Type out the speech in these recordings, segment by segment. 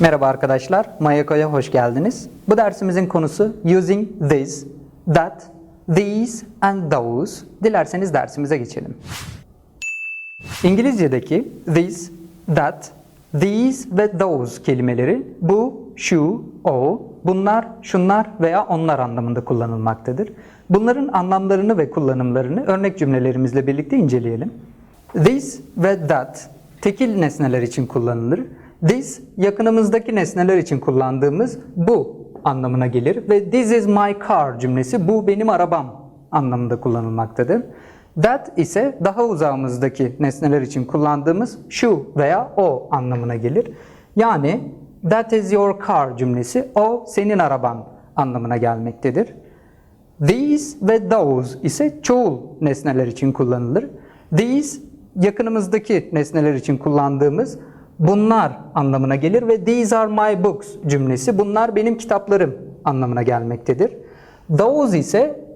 Merhaba arkadaşlar, Mayako'ya hoş geldiniz. Bu dersimizin konusu using this, that, these and those. Dilerseniz dersimize geçelim. İngilizce'deki this, that, these ve those kelimeleri bu, şu, o, bunlar, şunlar veya onlar anlamında kullanılmaktadır. Bunların anlamlarını ve kullanımlarını örnek cümlelerimizle birlikte inceleyelim. This ve that tekil nesneler için kullanılır. This yakınımızdaki nesneler için kullandığımız bu anlamına gelir ve this is my car cümlesi bu benim arabam anlamında kullanılmaktadır. That ise daha uzağımızdaki nesneler için kullandığımız şu veya o anlamına gelir. Yani that is your car cümlesi o senin araban anlamına gelmektedir. These ve those ise çoğul nesneler için kullanılır. These yakınımızdaki nesneler için kullandığımız bunlar anlamına gelir ve these are my books cümlesi bunlar benim kitaplarım anlamına gelmektedir. Those ise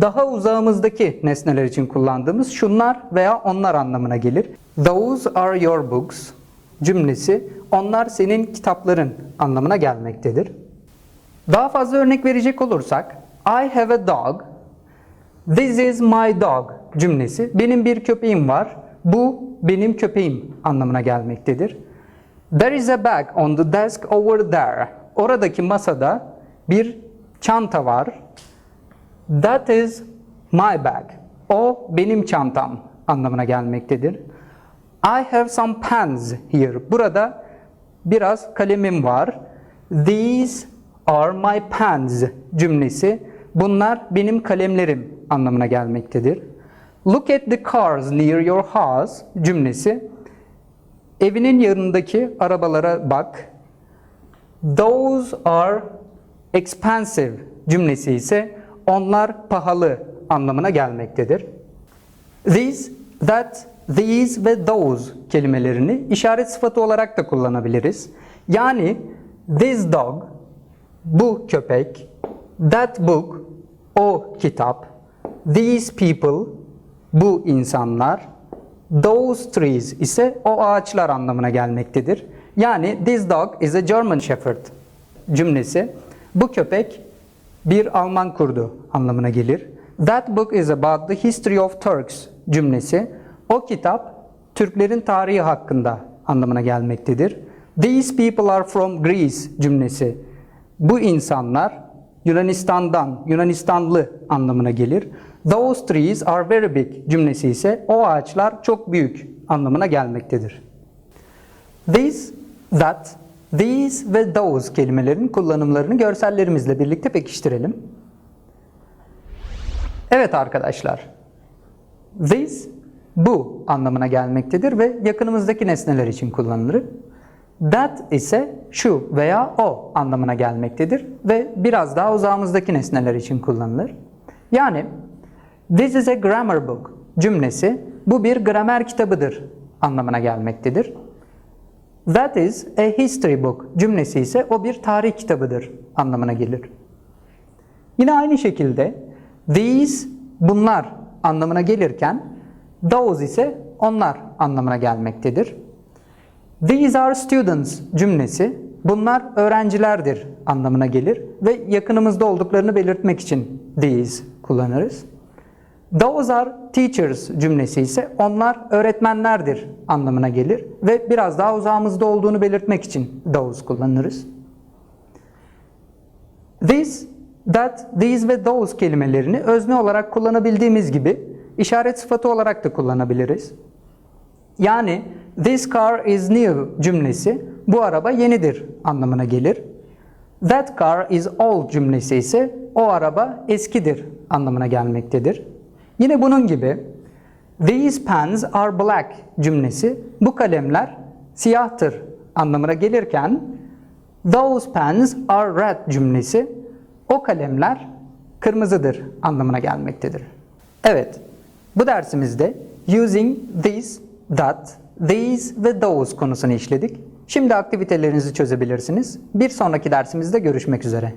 daha uzağımızdaki nesneler için kullandığımız şunlar veya onlar anlamına gelir. Those are your books cümlesi onlar senin kitapların anlamına gelmektedir. Daha fazla örnek verecek olursak I have a dog. This is my dog cümlesi benim bir köpeğim var. Bu benim köpeğim anlamına gelmektedir. There is a bag on the desk over there. Oradaki masada bir çanta var. That is my bag. O benim çantam anlamına gelmektedir. I have some pens here. Burada biraz kalemim var. These are my pens cümlesi bunlar benim kalemlerim anlamına gelmektedir. Look at the cars near your house cümlesi evinin yanındaki arabalara bak. Those are expensive cümlesi ise onlar pahalı anlamına gelmektedir. These, that, these ve those kelimelerini işaret sıfatı olarak da kullanabiliriz. Yani this dog, bu köpek, that book, o kitap, these people, bu insanlar, those trees ise o ağaçlar anlamına gelmektedir. Yani this dog is a German Shepherd cümlesi bu köpek bir Alman kurdu anlamına gelir. That book is about the history of Turks cümlesi o kitap Türklerin tarihi hakkında anlamına gelmektedir. These people are from Greece cümlesi bu insanlar Yunanistan'dan, Yunanistanlı anlamına gelir. Those trees are very big cümlesi ise o ağaçlar çok büyük anlamına gelmektedir. This, that, these ve those kelimelerin kullanımlarını görsellerimizle birlikte pekiştirelim. Evet arkadaşlar. This, bu anlamına gelmektedir ve yakınımızdaki nesneler için kullanılır. That ise şu veya o anlamına gelmektedir ve biraz daha uzağımızdaki nesneler için kullanılır. Yani this is a grammar book cümlesi bu bir gramer kitabıdır anlamına gelmektedir. That is a history book cümlesi ise o bir tarih kitabıdır anlamına gelir. Yine aynı şekilde these bunlar anlamına gelirken those ise onlar anlamına gelmektedir. These are students cümlesi bunlar öğrencilerdir anlamına gelir ve yakınımızda olduklarını belirtmek için these kullanırız. Those are teachers cümlesi ise onlar öğretmenlerdir anlamına gelir ve biraz daha uzağımızda olduğunu belirtmek için those kullanırız. This, that, these ve those kelimelerini özne olarak kullanabildiğimiz gibi işaret sıfatı olarak da kullanabiliriz. Yani this car is new cümlesi bu araba yenidir anlamına gelir. That car is old cümlesi ise o araba eskidir anlamına gelmektedir. Yine bunun gibi these pens are black cümlesi bu kalemler siyahtır anlamına gelirken those pens are red cümlesi o kalemler kırmızıdır anlamına gelmektedir. Evet, bu dersimizde using this, that, these ve those konusunu işledik. Şimdi aktivitelerinizi çözebilirsiniz. Bir sonraki dersimizde görüşmek üzere.